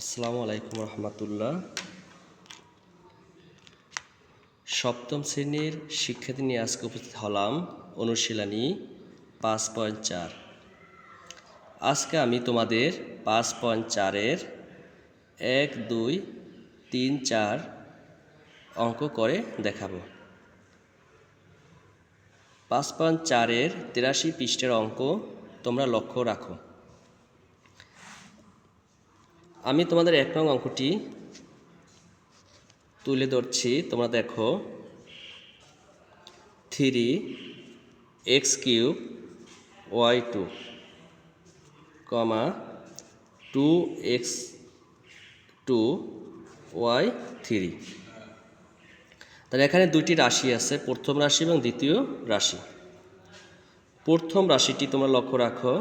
আসসালামু আলাইকুম রহমতুল্লাহ। সপ্তম শ্রেণির শিক্ষার্থী নিয়ে আজকে উপস্থিত হলাম অনুশীলনী পাঁচ পয়েন্ট চার। আজকে আমি তোমাদের পাঁচ পয়েন্ট চারের এক, দুই, তিন, চার অঙ্ক করে দেখাবো। পাঁচ পয়েন্ট চারের তিরাশি পৃষ্ঠের অঙ্ক তোমরা লক্ষ্য রাখো। আমি তোমাদের এক নং অঙ্কটি তুলে ধরছি। তোমরা দেখো three X cube Y two comma two X two Y three তাহলে এখানে দুইটি রাশি আছে, প্রথম রাশি এবং দ্বিতীয় রাশি। প্রথম রাশিটি তোমরা লক্ষ্য রাখো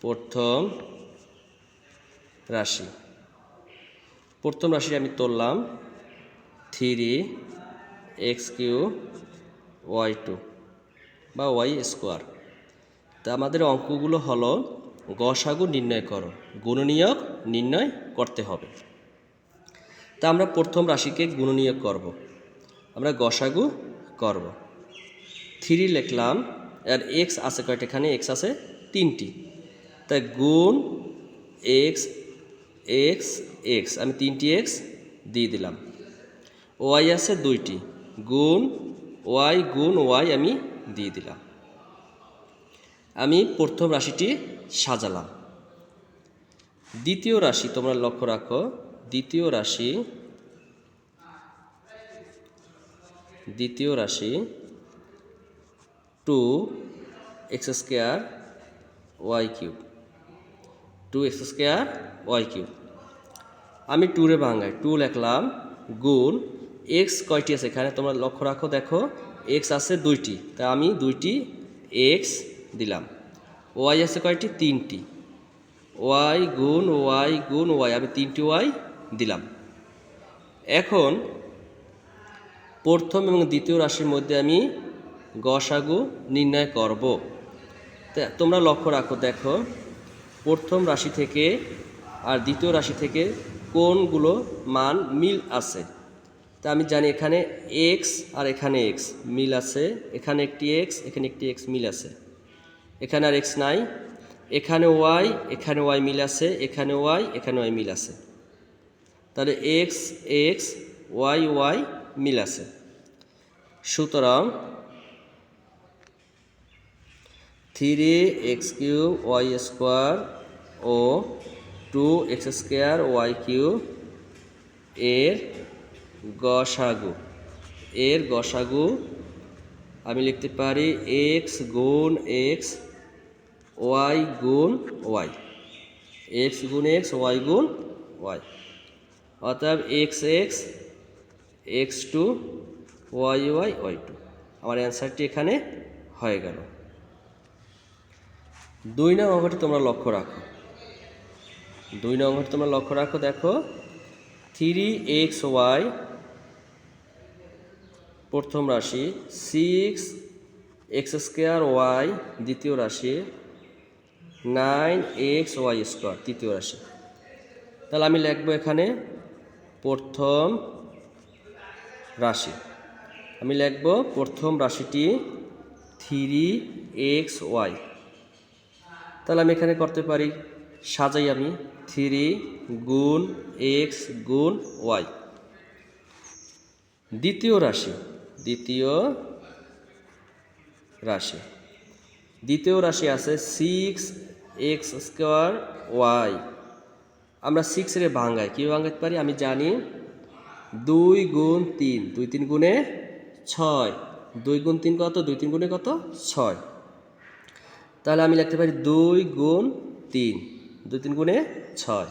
প্রথম রাশি। প্রথম রাশি আমি তুললাম three X cube Y two বা ওয়াই স্কোয়ার। তা আমাদের অঙ্কগুলো হলো গসাগু নির্ণয় করো, গুণনীয়ক নির্ণয় করতে হবে। তা আমরা প্রথম রাশিকে গুণনীয়ক করব। আমরা গসাগু করব। থ্রি লিখলাম, আর এক্স আছে কয়টা? এখানে এক্স আছে তিনটি। তাই গুণ এক্স এক্স এক্স আমি তিনটি এক্স দিয়ে দিলাম। ওয়াই আছে দুইটি, গুণ ওয়াই গুণ ওয়াই আমি দিয়ে দিলাম। আমি প্রথম রাশিটি সাজালাম। দ্বিতীয় রাশি তোমরা লক্ষ্য রাখো, দ্বিতীয় রাশি দ্বিতীয় রাশি two X square Y cube two X square Y cube আমি টুরে ভাঙাই। টু লিখলাম গুণ এক্স কয়টি আছে? এখানে তোমরা লক্ষ্য রাখো, দেখো এক্স আছে দুইটি। তা আমি দুইটি এক্স দিলাম। ওয়াই আছে কয়টি? তিনটি। ওয়াই গুণ ওয়াই গুণ ওয়াই আমি তিনটি ওয়াই দিলাম। এখন প্রথম এবং দ্বিতীয় রাশির মধ্যে আমি গসাগু নির্ণয় করব। তোমরা লক্ষ্য রাখো, দেখো প্রথম রাশি থেকে আর দ্বিতীয় রাশি থেকে কোনগুলো মান মিল আছে? তা আমি জানি এখানে এক্স আর এখানে এক্স মিল আছে। এখানে একটি এক্স এখানে একটি এক্স মিল আছে। এখানে আর এক্স নাই। এখানে ওয়াই এখানে ওয়াই মিল আছে। এখানে ওয়াই এখানে ওয়াই মিল আছে। তাহলে এক্স এক্স ওয়াই ওয়াই মিল আছে। সুতরাং three X cube Y square ও two X square Y cube এর গসাগু। এর গসাগু আমি লিখতে পারি এক্স গুণ এক্স ওয়াই গুণ ওয়াই এক্স গুণ এক্স ওয়াই গুণ ওয়াই অর্থাৎ X X X two Y Y Y two আমার অ্যান্সারটি এখানে হয়ে গেল। দুই নং অঙ্কটি তোমরা লক্ষ্য রাখো। দুই নম্বর তোমরা লক্ষ্য রাখো, দেখো থ্রি এক্স ওয়াই প্রথম রাশি সিক্স এক্স স্কোয়ার ওয়াই দ্বিতীয় রাশি নাইন এক্স ওয়াই স্কোয়ার তৃতীয় রাশি। তাহলে আমি লিখব এখানে প্রথম রাশি। আমি লিখব প্রথম রাশিটি থ্রি এক্স ওয়াই তাহলে আমি এখানে করতে পারি, সাজাই আমি। থ্রি গুণ এক্স গুণ ওয়াই। দ্বিতীয় রাশি দ্বিতীয় রাশি। দ্বিতীয় রাশি আছে সিক্স এক্স স্কোয়ার ওয়াই। আমরা সিক্সের ভাঙ্গাই কী ভাঙাতে পারি? আমি জানি দুই গুণ তিন, দুই তিন গুণে ছয়। দুই গুণ তিন কত? দুই তিন গুণে কত? ছয়। তাহলে আমি লিখতে পারি দুই গুণ তিন। দুই তিন গুণে ছয়।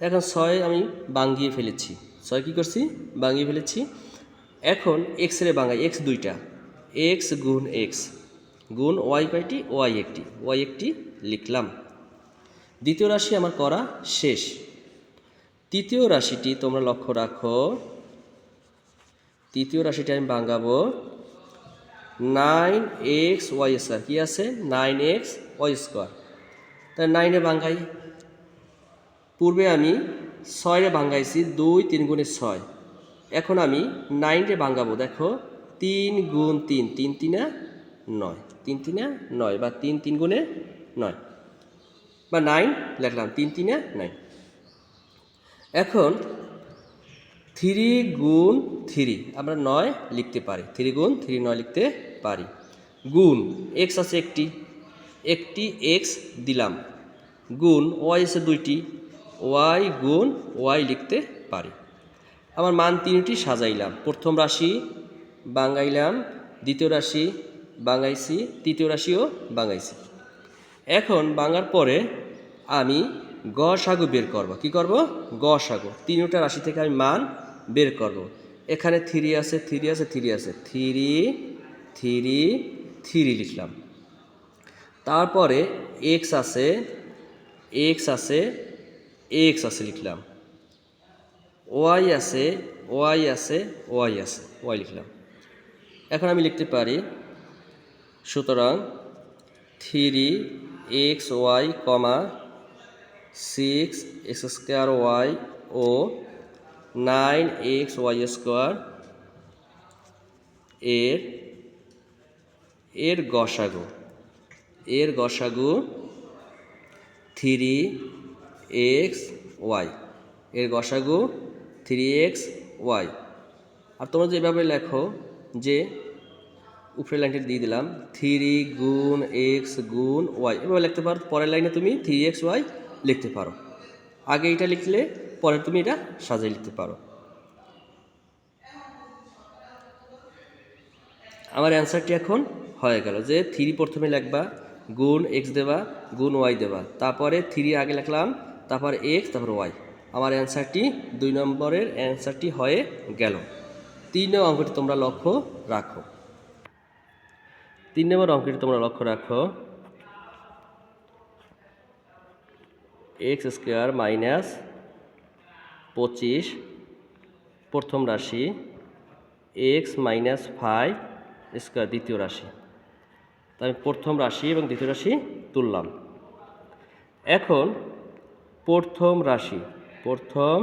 এখন ছয় আমি বাঙ্গিয়ে ফেলেছি। ছয় কী করছি? বাঙ্গিয়ে ফেলেছি। এখন এক্স রে বাঙ্গাই এক্স দুইটা। এক্স গুণ এক্স গুণ ওয়াই কয়টি ওয়াই একটি। ওয়াই একটি লিখলাম। দ্বিতীয় রাশি আমার করা শেষ। তৃতীয় রাশিটি তোমরা লক্ষ্য রাখো। তৃতীয় রাশিটি আমি বাঙ্গাবো নাইন এক্স ওয়াই স্কোয়ার কী আছে? Nine X Y square. তাই নাইনে ভাঙ্গাই পূর্বে আমি ছয়রে ভাঙ্গাইছি দুই তিন গুণে ছয়। এখন আমি নাইনরে ভাঙ্গাবো দেখো, তিন গুণ তিন তিন তিনা নয়। তিন তিনা নয় বা তিন তিন গুণে নয়। বা নাইন লিখলাম, তিন তিনে নাইন এখন থ্রি গুণ থ্রি আমরা নয় লিখতে পারি। থ্রি গুণ থ্রি নয় লিখতে পারি। গুণ এক্স আছে একটি। একটি এক্স দিলাম। গুণ ওয়াই আছে দুইটি। ওয়াই গুণ ওয়াই লিখতে পারি। আমার মান তিনটি সাজাইলাম। প্রথম রাশি বাঙ্গাইলাম, দ্বিতীয় রাশি বাঙ্গাইছি, তৃতীয় রাশিও বাঙ্গাইছি। এখন বাঙার পরে আমি গ সাগু বের করব। কি করব? গ সাগু। তিনটা রাশি থেকে আমি মান বের করব। এখানে থ্রি আছে থ্রি আছে থ্রি আছে। থ্রি থ্রি থ্রি লিখলাম। তারপরে এক্স আছে এক্স আছে এক্স আছে লিখলাম। ওয়াই আছে ওয়াই আছে ওয়াই আছে ওয়াই লিখলাম। এখন আমি লিখতে পারি, সুতরাং three X Y comma six X square Y ও নাইন এক্স ওয়াই স্কোয়ার এর এর গসাগু। এর গসাগু থ্রি এক্স ওয়াই। এর গসাগু থ্রি এক্স ওয়াই। আর তোমরা যেভাবে লেখো যে উপরের লাইনটা দিয়ে দিলাম, থ্রি গুণ এক্স গুণ ওয়াই। এভাবে লিখতে পারো, পরের লাইনে তুমি থ্রি এক্স ওয়াই লিখতে পারো। আগে এটা লিখলে পরে তুমি এটা সাজিয়ে লিখতে পারো। আমার অ্যান্সারটি এখন হয়ে গেল যে থ্রি প্রথমে লিখবা গুণ এক্স দেবা, গুণ ওয়াই দেবা। তারপরে থ্রি আগে লিখলাম, তারপর এক্স তারপর ওয়াই আমার অ্যান্সারটি দুই নম্বরের অ্যান্সারটি হয়ে গেল। তিন নম্বর অঙ্কটি তোমরা লক্ষ্য রাখো। তিন নম্বর অঙ্কটি তোমরা লক্ষ্য রাখো। এক্স স্কোয়ার মাইনাস পঁচিশ, প্রথম রাশি এক্স মাইনাস ফাইভ স্কোয়ার দ্বিতীয় রাশি। তো আমি প্রথম রাশি এবং দ্বিতীয় রাশি তুললাম। এখন প্রথম রাশি প্রথম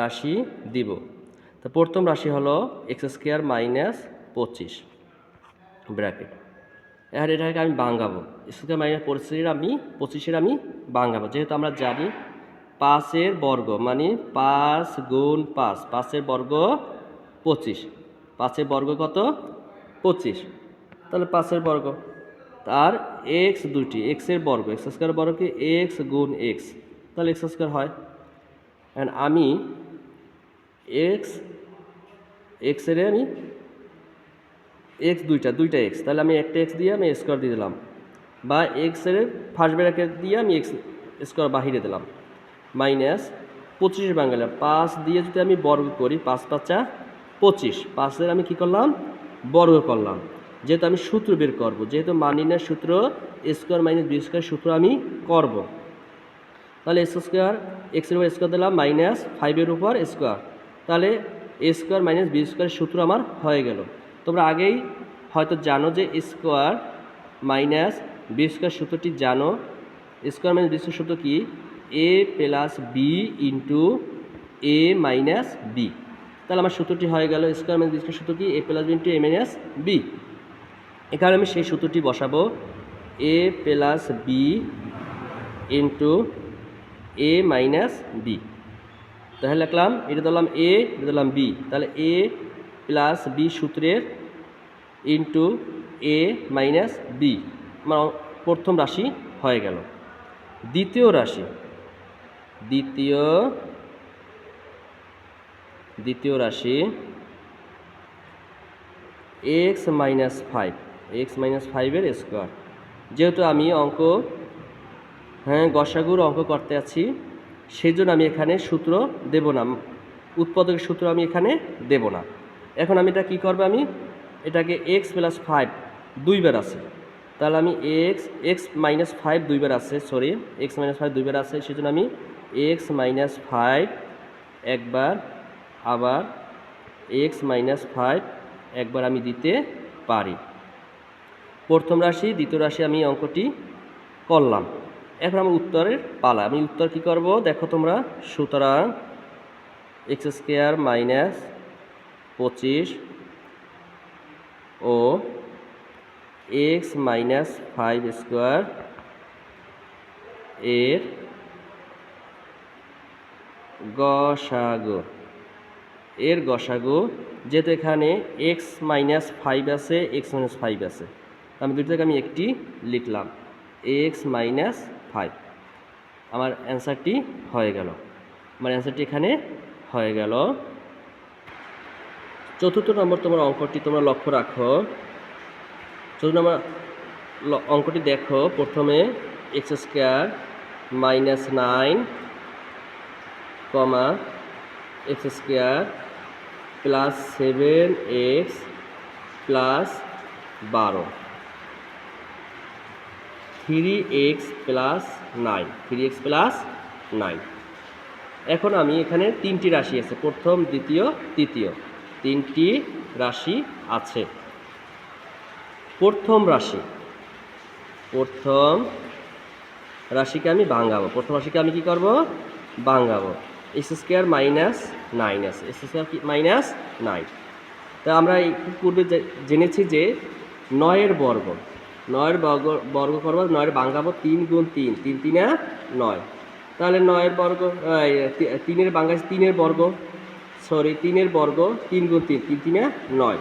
রাশি দিব। তো প্রথম রাশি হলো এক্স স্কোয়ার মাইনাস পঁচিশ ব্র্যাকেট। এবার এটাকে আমি বাঙ্গাবো স্কোয়ার মাইনাস পঁচিশের আমি পঁচিশের আমি বাঙ্গাবো যেহেতু আমরা জানি পাঁচের বর্গ মানে পাঁচ গুণ পাঁচ, পাঁচের বর্গ পঁচিশ। পাঁচের বর্গ কত? পঁচিশ। তাহলে পাঁচের বর্গ। তার এক্স দুটি এক্সের বর্গ এক্স স্কোয়ার বর্গ কি? এক্স গুণ এক্স তাহলে এক্স স্কোয়ার হয়? অ্যান্ড আমি এক্স এক্সের আমি এক্স দুইটা দুইটা এক্স তাহলে আমি একটা এক্স দিয়ে আমি স্কোয়ার দিয়ে দিলাম। বা এক্সের ফার্স্ট ব্র্যাকেট দিয়ে আমি এক্স স্কোয়ার বাহিরে দিলাম। মাইনাস পঁচিশ বাঙালি পাঁচ দিয়ে যদি আমি বর্গ করি, পাঁচ পাঁচা পঁচিশ। পাঁচের আমি কি করলাম? বর্গ করলাম। যেহেতু আমি সূত্র বের করব, যেহেতু মানিনের সূত্র স্কোয়ার মাইনাস বি স্কোয়ার সূত্র আমি করব। তাহলে এস স্কোয়ার এক্সের উপর স্কোয়ার দিলাম মাইনাস ফাইভের উপর স্কোয়ার। তাহলে A square minus B square সূত্র আমার হয়ে গেল। তোমরা আগেই হয়তো জানো যে স্কোয়ার মাইনাস বি স্কোয়ার সূত্রটি জানো। স্কোয়ার মাইনাস বি সূত্র কি? A plus B into A minus B. তাহলে আমার সূত্রটি হয়ে গেল স্কোয়ার মাইনাস বি স্কোয়ার সূত্র কি? A plus B into A minus B. এখানে আমি সেই সূত্রটি বসাবো। A plus B into A minus B তাহলে লিখলাম, এটা ধরলাম এ এটা ধরলাম বি তাহলে এ প্লাস বি সূত্রের ইন্টু এ মাইনাস বি আমার প্রথম রাশি হয়ে গেল। দ্বিতীয় রাশি। দ্বিতীয় দ্বিতীয় রাশি। X minus five X minus ফাইভের স্কোয়ার যেহেতু আমি অঙ্ক হ্যাঁ গসাগুর অঙ্ক করতে আছি সেই জন্য আমি এখানে সূত্র দেব না। উৎপাদকের সূত্র আমি এখানে দেব না। এখন আমি এটা কী করব আমি? এটাকে এক্স প্লাস ফাইভ দুইবার আছে। তাহলে আমি এক্স এক্স মাইনাস ফাইভ দুইবার আছে সরি এক্স মাইনাস ফাইভ দুইবার আছে সেই জন্য আমি এক্স মাইনাস ফাইভ একবার আবার এক্স মাইনাস ফাইভ একবার আমি দিতে পারি। প্রথম রাশি, দ্বিতীয় রাশি আমি অঙ্কটি করলাম। এখন আমার উত্তরের পালা। আমি উত্তর কি করব? দেখো তোমরা, সুতরাং এক্স স্কোয়ার মাইনাস পঁচিশ ও এক্স মাইনাস ফাইভ স্কোয়ার এর গসাগু। এর গসাগু, যেহেতু এখানে এক্স মাইনাস ফাইভ আছে এক্স মাইনাস ফাইভ আছে। আমি দুটো থেকে আমি একটি লিখলাম। এক্স মাইনাস ফাইভ আমার অ্যান্সারটি হয়ে গেল। আমার অ্যান্সারটি এখানে হয়ে গেল। চতুর্থ নম্বর তোমার অঙ্কটি তোমরা লক্ষ্য রাখো। চতুর্থ নম্বর অঙ্কটি দেখো। প্রথমে X square minus nine comma X square plus seven X plus বারো। Three X plus nine, three X plus nine. এখন আমি এখানে তিনটি রাশি আছে, প্রথম, দ্বিতীয়, তৃতীয়। তিনটি রাশি আছে। প্রথম রাশি, প্রথম রাশিকে আমি ভাঙাবো। প্রথম রাশিকে আমি কি করব? ভাঙাবো। এক্স স্কোয়ার মাইনাস নাইন আছে। X square minus nine. তা আমরা পূর্বে জেনেছি যে নয়ের বর্গ নয়ের বর্গ বর্গ করব, নয়ের ভাঙাবো তিন গুণ তিন তিন, তিনে নয়। তাহলে নয়ের বর্গ তিনের বাঙ্গাইছে তিনের বর্গ। সরি তিনের বর্গ তিন গুণ তিন তিন, তিনে নয়।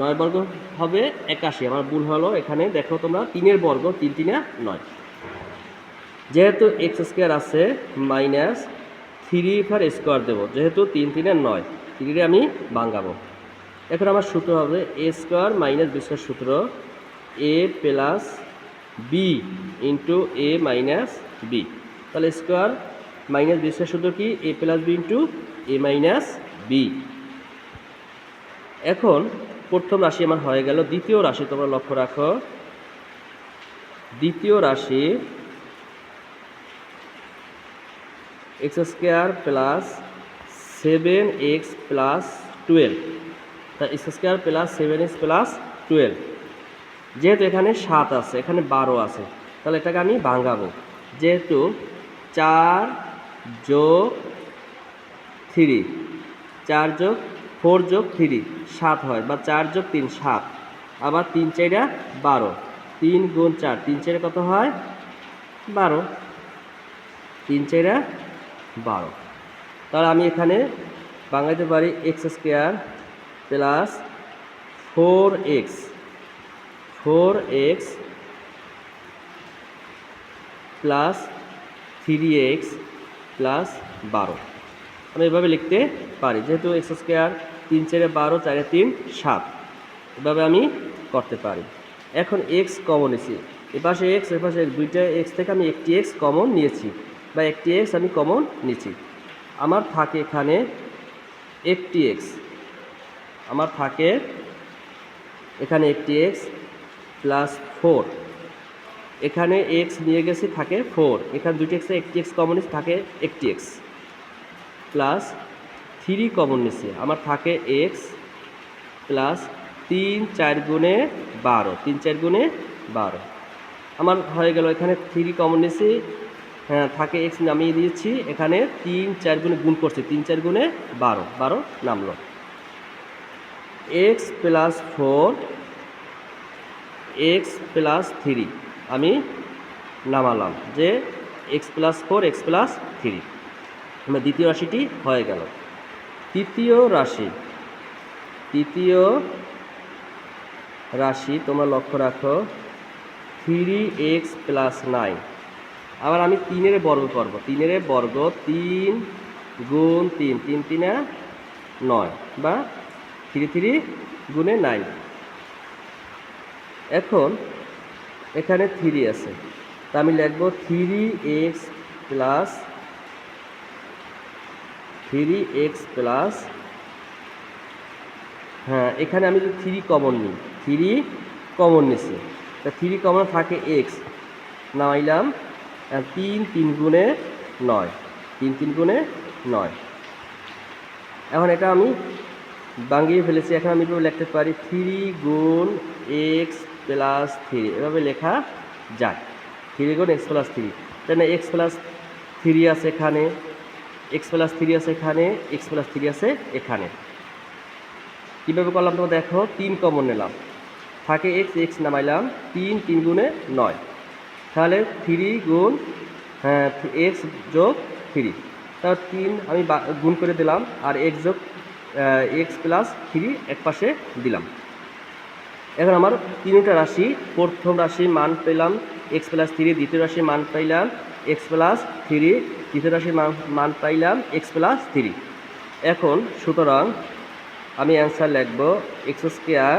নয় বর্গ হবে একাশি, আমার ভুল হলো এখানে, দেখো তোমরা, তিনের বর্গ তিন, তিনে নয়। যেহেতু এক্স স্কোয়ার আছে, মাইনাস থ্রি ফার স্কোয়ার দেবো, যেহেতু তিন, তিনে নয় থ্রিরে আমি ভাঙাবো এখন আমার সূত্র হবে, A square minus B square সূত্র A plus B into A minus B তাহলে স্কোয়ার মাইনাস বি স্কোয়ার সূত্র কি? A plus B into A minus B এখন প্রথম রাশি আমার হয়ে গেল, দ্বিতীয় রাশি তোমরা লক্ষ্য রাখো। দ্বিতীয় রাশি X square plus seven X plus twelve তা X square plus seven X plus twelve যেহেতু এখানে সাত আছে, এখানে বারো আছে, তাহলে এটাকে আমি ভাঙাবো। যেহেতু চার যোগ থ্রি, চার যোগ ফোর যোগ থ্রি, সাত হয়, বা চার যোগ তিন, সাত। আবার তিন চাইরা বারো, তিন গুণ চার, তিন চাইরা কত হয়? বারো। তিন চাইরা বারো। তাহলে আমি এখানে বাঙাইতে পারি X square plus four X. Four X plus three X plus বারো। আমি এভাবে লিখতে পারি, যেহেতু এক্স স্কোয়ার তিন চারে বারো, চারে তিন, সাত। এভাবে আমি করতে পারি। এখন এক্স কমন নিয়েছি এপাশে এক্স এপাশে দুইটা এক্স থেকে আমি একটি এক্স কমন নিয়েছি বা একটি এক্স আমি কমন নিয়েছি। আমার থাকে এখানে একটি এক্স। আমার থাকে এখানে একটি এক্স প্লাস ফোর এখানে এক্স নিয়ে গেছি, থাকে ফোর এখানে দুটি এক্সে একটি এক্স কমন নিয়েছি থাকে একটি এক্স প্লাস থ্রি কমন নিছি আমার থাকে এক্স প্লাস তিন চার গুণে বারো, তিন চার গুণে বারো। আমার হয়ে গেল এখানে থ্রি কমন নিছি হ্যাঁ থাকে এক্স নামিয়ে দিয়েছি, এখানে তিন চার গুণে গুণ করছি, তিন চার গুণে বারো বারো নামলো। X plus four X plus three আমি নামালাম যে X plus four X plus three আমার দ্বিতীয় রাশিটি হয়ে গেল। তৃতীয় রাশি। তৃতীয় রাশি, তোমরা লক্ষ্য রাখো। থ্রি এক্স প্লাস নাইন আবার আমি তিনের বর্গ করব। তিনের বর্গ তিন গুণ তিন। তিন তিনে নয় বা থ্রি থ্রি গুণে নাইন এখন এখানে থ্রি আছে। তা আমি লিখব three X plus three X plus হ্যাঁ এখানে আমি যদি থ্রি কমন নিই থ্রি কমন নিছি। তা থ্রি কমন থাকে এক্স নামাইলাম তিন তিন গুণে নয়, তিন তিন গুণে নয়। এখন এটা আমি বাঙ্গিয়ে ফেলেছি, এখন আমি লিখতে পারি থ্রি গুণ এক্স প্লাস থ্রি, এভাবে লেখা যায় থ্রি গুণ এক্স প্লাস থ্রি তাই না এক্স প্লাস থ্রি আছে এখানে এক্স প্লাস থ্রি আছে এখানে এক্স প্লাস থ্রি আছে এখানে। কীভাবে করলাম তোমরা দেখো, তিন কমন নিলাম। থাকে এক্স এক্স নামাইলাম, তিন তিন গুণে নয়। তাহলে থ্রি গুণ হ্যাঁ এক্স যোগ থ্রি। তার তিন আমি গুণ করে দিলাম, আর এক্স যোগ এক্স প্লাস থ্রি এক পাশে দিলাম। এখন আমার তিনটা রাশি, প্রথম রাশির মান পেলাম এক্স প্লাস থ্রি দ্বিতীয় রাশির মান পাইলাম এক্স প্লাস থ্রি তৃতীয় রাশির মান মান পাইলাম এক্স প্লাস থ্রি এখন সুতরাং আমি অ্যান্সার লিখব X square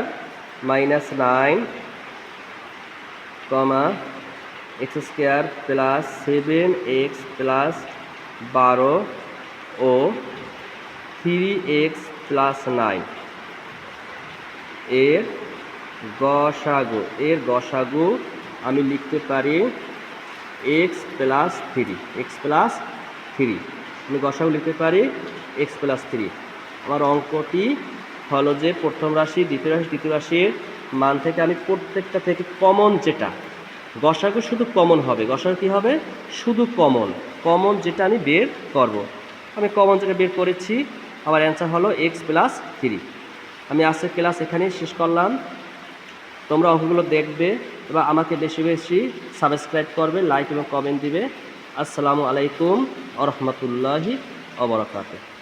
minus nine comma X square plus seven X plus বারো ও থ্রি এক্স প্লাস নাইন এর গসাগু। এর গসাগু আমি লিখতে পারি X plus three X plus three আমি গসাগু লিখতে পারি এক্স প্লাস থ্রি আমার অঙ্কটি হলো যে প্রথম রাশি, দ্বিতীয় রাশি, তৃতীয় রাশির মান থেকে আমি প্রত্যেকটা থেকে কমন যেটা। গসাগু শুধু কমন হবে। গসাগু কী হবে? শুধু কমন কমন যেটা আমি বের করব। আমি কমন যেটা বের করেছি, আমার অ্যান্সার হলো এক্স প্লাস থ্রি আমি আজকের ক্লাস এখানেই শেষ করলাম। তোমরা অঙ্কগুলো দেখবে এবং আমাকে বেশি বেশি সাবস্ক্রাইব করবে লাইক এবং কমেন্ট দিবে। আসসালামু আলাইকুম আ রহমতুল্লাহি অবরাকাতুহ